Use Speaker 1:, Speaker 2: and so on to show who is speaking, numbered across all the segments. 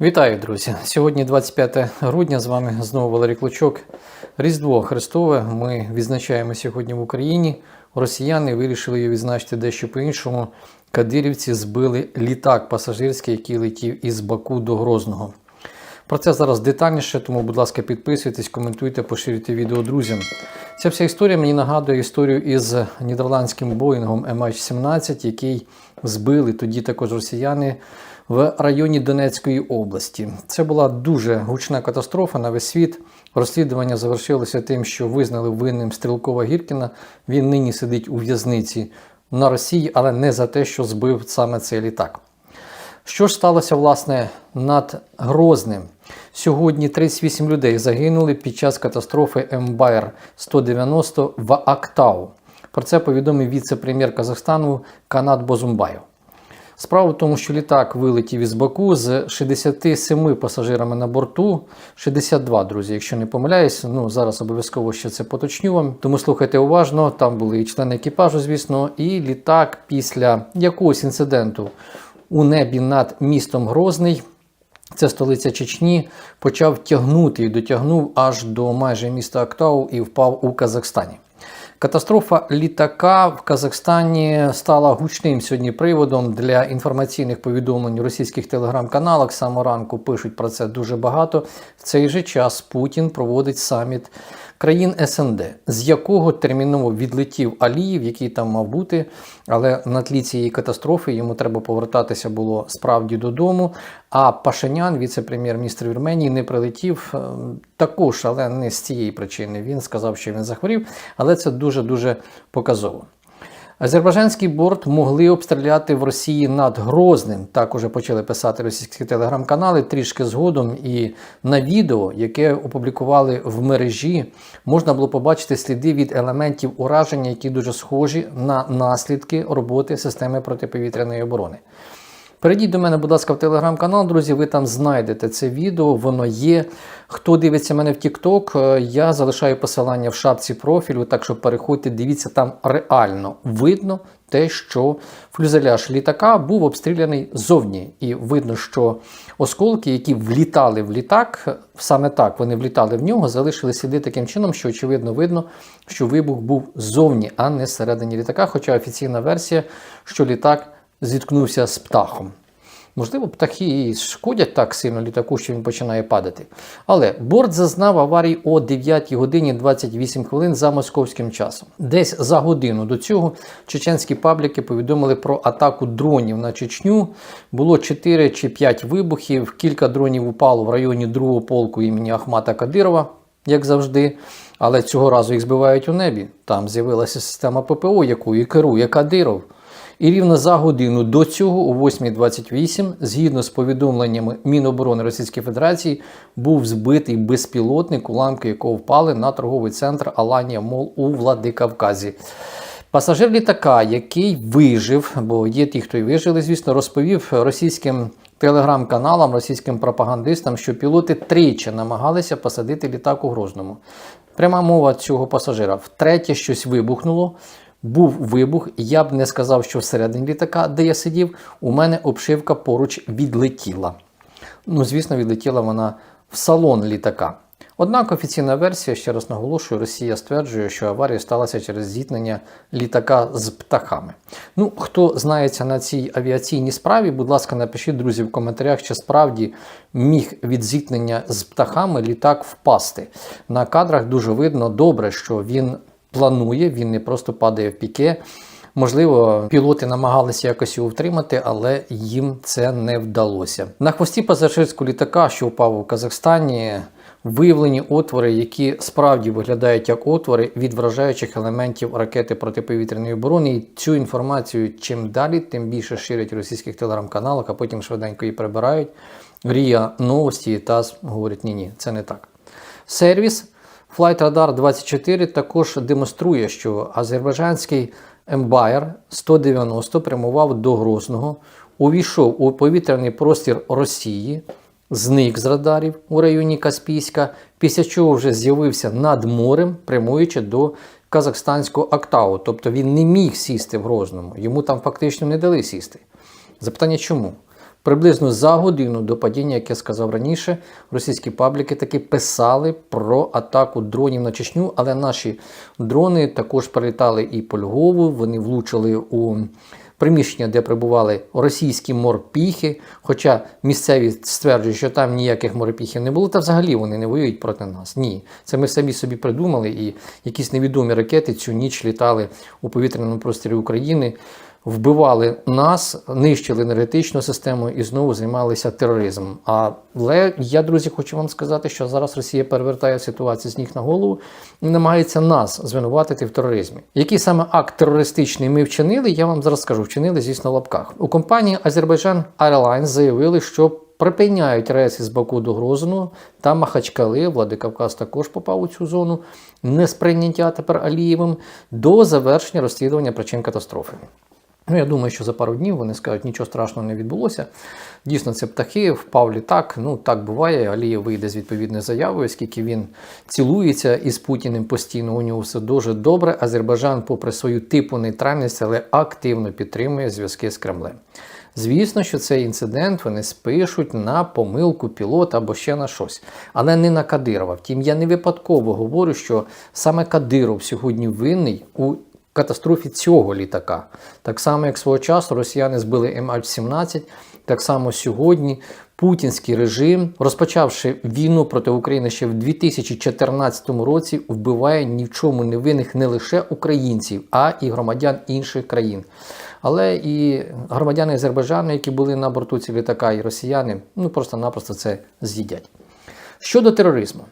Speaker 1: Вітаю, друзі! Сьогодні 25 грудня. З вами знову Валерій Клочок. Різдво Христове. Ми відзначаємо сьогодні в Україні. Росіяни вирішили його відзначити дещо по-іншому. Кадирівці збили літак пасажирський, який летів із Баку до Грозного. Про це зараз детальніше, тому, будь ласка, підписуйтесь, коментуйте, поширюйте відео друзям. Ця вся історія мені нагадує історію із нідерландським Боїнгом MH17, який збили тоді також росіяни в районі Донецької області. Це була дуже гучна катастрофа на весь світ. Розслідування завершилося тим, що визнали винним Стрілкова Гіркіна. Він нині сидить у в'язниці на Росії, але не за те, що збив саме цей літак. Що ж сталося власне над Грозним? Сьогодні 38 людей загинули під час катастрофи Ембайр 190 в Актау. Про це повідомив віце-прем'єр Казахстану Канат Бозумбаєв. Справа в тому, що літак вилетів із Баку з 67 пасажирами на борту, 62, друзі, якщо не помиляюсь. Ну зараз обов'язково ще це поточню вам. Тому слухайте уважно. Там були і члени екіпажу, звісно, і літак після якогось інциденту у небі над містом Грозний. Це столиця Чечні, почав тягнути і дотягнув аж до майже міста Актау і впав у Казахстані. Катастрофа літака в Казахстані стала гучним сьогодні приводом для інформаційних повідомлень російських телеграм-каналах. З ранку пишуть про це дуже багато. В цей же час Путін проводить саміт країн СНД, з якого терміново відлетів Аліїв, який там мав бути. Але на тлі цієї катастрофи йому треба повертатися було справді додому. А Пашинян, віце-прем'єр-міністр Вірменії, не прилетів е, також, але не з цієї причини. Він сказав, що він захворів, але це дуже дуже показово. Азербайджанський борт могли обстріляти в Росії над Грозним. Так уже почали писати російські телеграм-канали трішки згодом. І на відео, яке опублікували в мережі, можна було побачити сліди від елементів ураження, які дуже схожі на наслідки роботи системи протиповітряної оборони. Перейдіть до мене, будь ласка, в телеграм-канал, друзі, ви там знайдете це відео, воно є. Хто дивиться мене в TikTok, я залишаю посилання в шапці профілю, так що переходьте, дивіться, там реально видно те, що фюзеляж літака був обстріляний ззовні. І видно, що осколки, які влітали в літак, саме так вони влітали в нього, залишили сліди таким чином, що очевидно видно, що вибух був ззовні, а не всередині літака. Хоча офіційна версія, що літак зіткнувся з птахом. Можливо, птахи шкодять так сильно літаку, що він починає падати. Але борт зазнав аварії о 9 годині 28 хвилин за московським часом. Десь за годину до цього чеченські пабліки повідомили про атаку дронів на Чечню. Було 4 чи 5 вибухів, кілька дронів упало в районі другого полку імені Ахмата Кадирова, як завжди. Але цього разу їх збивають у небі. Там з'явилася система ППО, якою керує Кадиров. І рівно за годину до цього, о 8.28, згідно з повідомленнями Міноборони Російської Федерації, був збитий безпілотник, уламки якого впали на торговий центр Аланія Мол у Владикавказі. Пасажир літака, який вижив, бо є ті, хто й вижили, звісно, розповів російським телеграм-каналам, російським пропагандистам, що пілоти тричі намагалися посадити літак у Грозному. Пряма мова цього пасажира. Втретє щось вибухнуло. Був вибух, я б не сказав, що всередині літака, де я сидів, у мене обшивка поруч відлетіла. Ну, звісно, відлетіла вона в салон літака. Однак офіційна версія, ще раз наголошую, Росія стверджує, що аварія сталася через зіткнення літака з птахами. Ну, хто знається на цій авіаційній справі, будь ласка, напишіть, друзі, в коментарях, чи справді міг від зіткнення з птахами літак впасти. На кадрах дуже видно добре, що він планує, він не просто падає в піке. Можливо, пілоти намагалися якось його втримати, але їм це не вдалося. На хвості пасажирського літака, що впав у Казахстані, виявлені отвори, які справді виглядають як отвори від вражаючих елементів ракети протиповітряної оборони. І цю інформацію чим далі, тим більше ширять в російських телеграм-каналах, а потім швиденько її прибирають. Рія новості і говорять, ні, ні, це не так. Сервіс Flight Radar 24 також демонструє, що азербайджанський Embraer 190 прямував до Грозного, увійшов у повітряний простір Росії, зник з радарів у районі Каспійська, після чого вже з'явився над морем, прямуючи до казахстанського Актау. Тобто він не міг сісти в Грозному, йому там фактично не дали сісти. Запитання чому? Приблизно за годину до падіння, як я сказав раніше, російські пабліки таки писали про атаку дронів на Чечню, але наші дрони також прилітали і по Львову, вони влучили у приміщення, де прибували російські морпіхи. Хоча місцеві стверджують, що там ніяких морпіхів не було, та взагалі вони не воюють проти нас. Ні, це ми самі собі придумали, і якісь невідомі ракети цю ніч літали у повітряному просторі України. Вбивали нас, нищили енергетичну систему і знову займалися тероризмом. Але я, друзі, хочу вам сказати, що зараз Росія перевертає ситуацію з ніг на голову і намагається нас звинуватити в тероризмі. Який саме акт терористичний ми вчинили, я вам зараз скажу. Вчинили, звісно, в лапках. У компанії Azerbaijan Airlines заявили, що припиняють рейси з Баку до Грозного та Махачкали, Владикавказ також попав у цю зону несприйняття тепер Алієвим до завершення розслідування причин катастрофи. Ну, я думаю, що за пару днів вони скажуть, нічого страшного не відбулося. Дійсно, це птахи, впав літак. Ну так буває. Алієв вийде з відповідною заявою, оскільки він цілується із Путіним постійно. У нього все дуже добре. Азербайджан, попри свою типу нейтральність, але активно підтримує зв'язки з Кремлем. Звісно, що цей інцидент вони спишуть на помилку пілота або ще на щось, але не на Кадирова. Втім, я не випадково говорю, що саме Кадиров сьогодні винний у катастрофі цього літака. Так само, як свого часу росіяни збили MH17, так само сьогодні путінський режим, розпочавши війну проти України ще в 2014 році, вбиває ні в чому не винних не лише українців, а і громадян інших країн. Але і громадяни Азербайджану, які були на борту ці літака, і росіяни, ну просто-напросто це з'їдять. Щодо тероризму.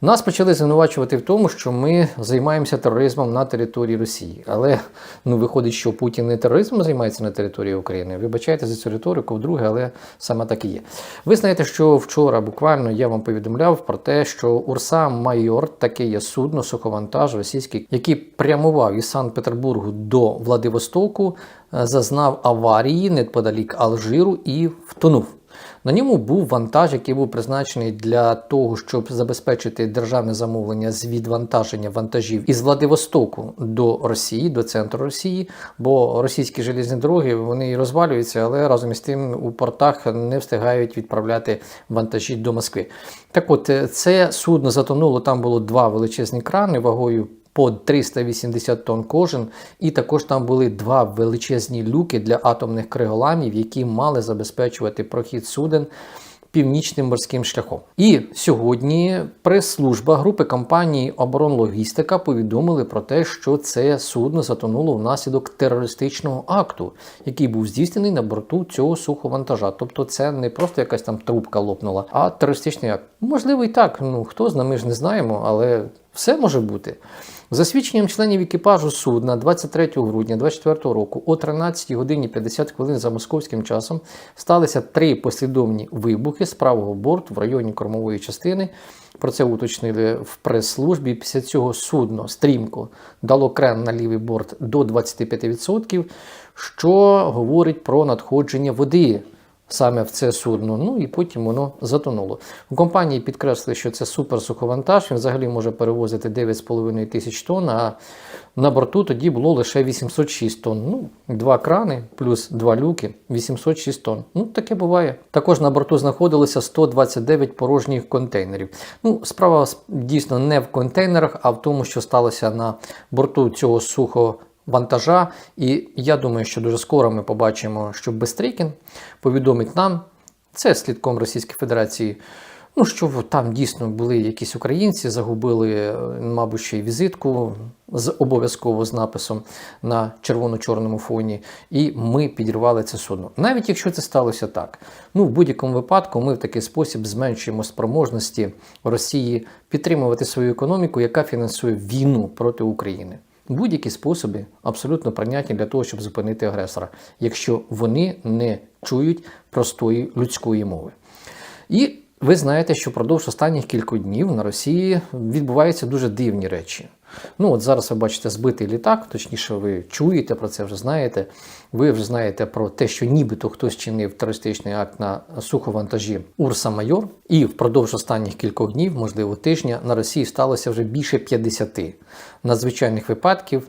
Speaker 1: Нас почали звинувачувати в тому, що ми займаємося тероризмом на території Росії. Але ну виходить, що Путін не тероризмом займається на території України. Вибачайте за цю риторику, вдруге, але саме так і є. Ви знаєте, що вчора буквально я вам повідомляв про те, що Урса Майор таке є судно, суховантаж російський, який прямував із Санкт-Петербургу до Владивостоку, е, зазнав аварії неподалік Алжиру і втонув. На ньому був вантаж, який був призначений для того, щоб забезпечити державне замовлення з відвантаження вантажів із Владивостоку до Росії, до центру Росії, бо російські железні дороги вони розвалюються, але разом із тим у портах не встигають відправляти вантажі до Москви. Так от це судно затонуло. Там було два величезні крани вагою по 380 тонн кожен, і також там були два величезні люки для атомних криголамів, які мали забезпечувати прохід суден. Північним морським шляхом. І сьогодні прес-служба групи компанії Оборонлогістика повідомили про те, що це судно затонуло внаслідок терористичного акту, який був здійснений на борту цього суховантажа. Тобто, це не просто якась там трубка лопнула, а терористичний акт. Можливо, і так. Ну хто знає, ми ж не знаємо, але все може бути. За свідченням членів екіпажу судна 23 грудня 2024 року о 13 годині 50 хвилин за московським часом сталися три послідовні вибухи з правого борту в районі кормової частини. Про це уточнили в прес-службі. Після цього судно стрімко дало крен на лівий борт до 25%, що говорить про надходження води саме в це судно. Ну і потім воно затонуло. У компанії підкреслили, що це суперсуховантаж, він взагалі може перевозити 9,5 тисяч тонн, а на борту тоді було лише 806 тонн. Ну, Два крани плюс два люки 806 тонн. Ну, таке буває. Також на борту знаходилося 129 порожніх контейнерів. Ну, Справа дійсно не в контейнерах, а в тому, що сталося на борту цього сухого вантажа. І я думаю, що дуже скоро ми побачимо, що Бестрикін повідомить нам, це слідком Російської Федерації, ну що там дійсно були якісь українці, загубили, мабуть, ще й візитку з обов'язково з написом на червоно-чорному фоні, і ми підірвали це судно. Навіть якщо це сталося так, ну в будь-якому випадку ми в такий спосіб зменшуємо спроможності Росії підтримувати свою економіку, яка фінансує війну проти України. Будь-які способи абсолютно прийнятні для того, щоб зупинити агресора, якщо вони не чують простої людської мови. І ви знаєте, що впродовж останніх кількох днів на Росії відбуваються дуже дивні речі. Ну, от зараз ви бачите збитий літак, точніше, ви чуєте про це, вже знаєте. Ви вже знаєте про те, що нібито хтось чинив терористичний акт на суховантажі Урса Майор. І впродовж останніх кількох днів, можливо, тижня, на Росії сталося вже більше 50 надзвичайних випадків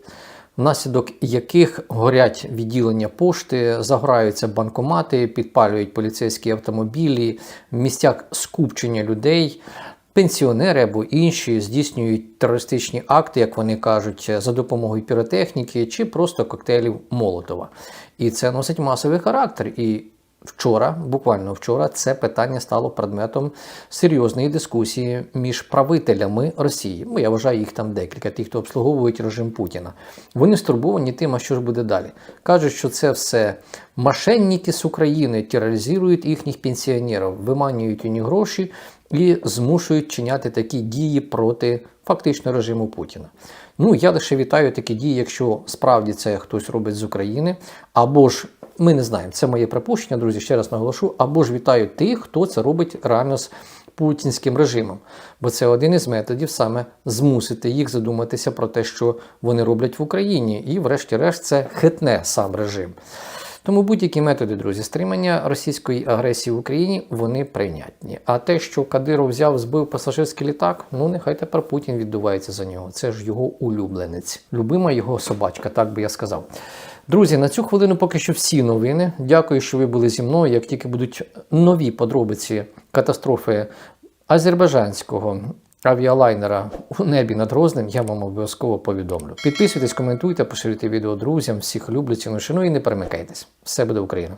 Speaker 1: внаслідок яких горять відділення пошти, заграються банкомати, підпалюють поліцейські автомобілі, в місцях скупчення людей. Пенсіонери або інші здійснюють терористичні акти, як вони кажуть, за допомогою піротехніки чи просто коктейлів Молотова. І це носить масовий характер. І вчора, буквально вчора, це питання стало предметом серйозної дискусії між правителями Росії. Ну, я вважаю їх там декілька, ті, хто обслуговують режим Путіна. Вони стурбовані тим, а що ж буде далі. Кажуть, що це все мошенники з України тероризують їхніх пенсіонерів, виманюють у них гроші і змушують чиняти такі дії проти фактично режиму Путіна. Ну, я лише вітаю такі дії, якщо справді це хтось робить з України, або ж ми не знаємо, це моє припущення, друзі, ще раз наголошу, або ж вітаю тих, хто це робить реально з путінським режимом. Бо це один із методів саме змусити їх задуматися про те, що вони роблять в Україні, і, врешті-решт, це хитне сам режим. Тому будь-які методи, друзі, стримання російської агресії в Україні вони прийнятні. А те, що Кадиров взяв, збив пасажирський літак, ну нехай тепер Путін віддувається за нього. Це ж його улюбленець, любима його собачка, так би я сказав. Друзі, на цю хвилину поки що всі новини. Дякую, що ви були зі мною. Як тільки будуть нові подробиці катастрофи азербайджанського авіалайнера у небі над Грозним, я вам обов'язково повідомлю. Підписуйтесь, коментуйте, поширюйте відео друзям, всіх люблю, ціну шану і не перемикайтесь. Все буде Україна!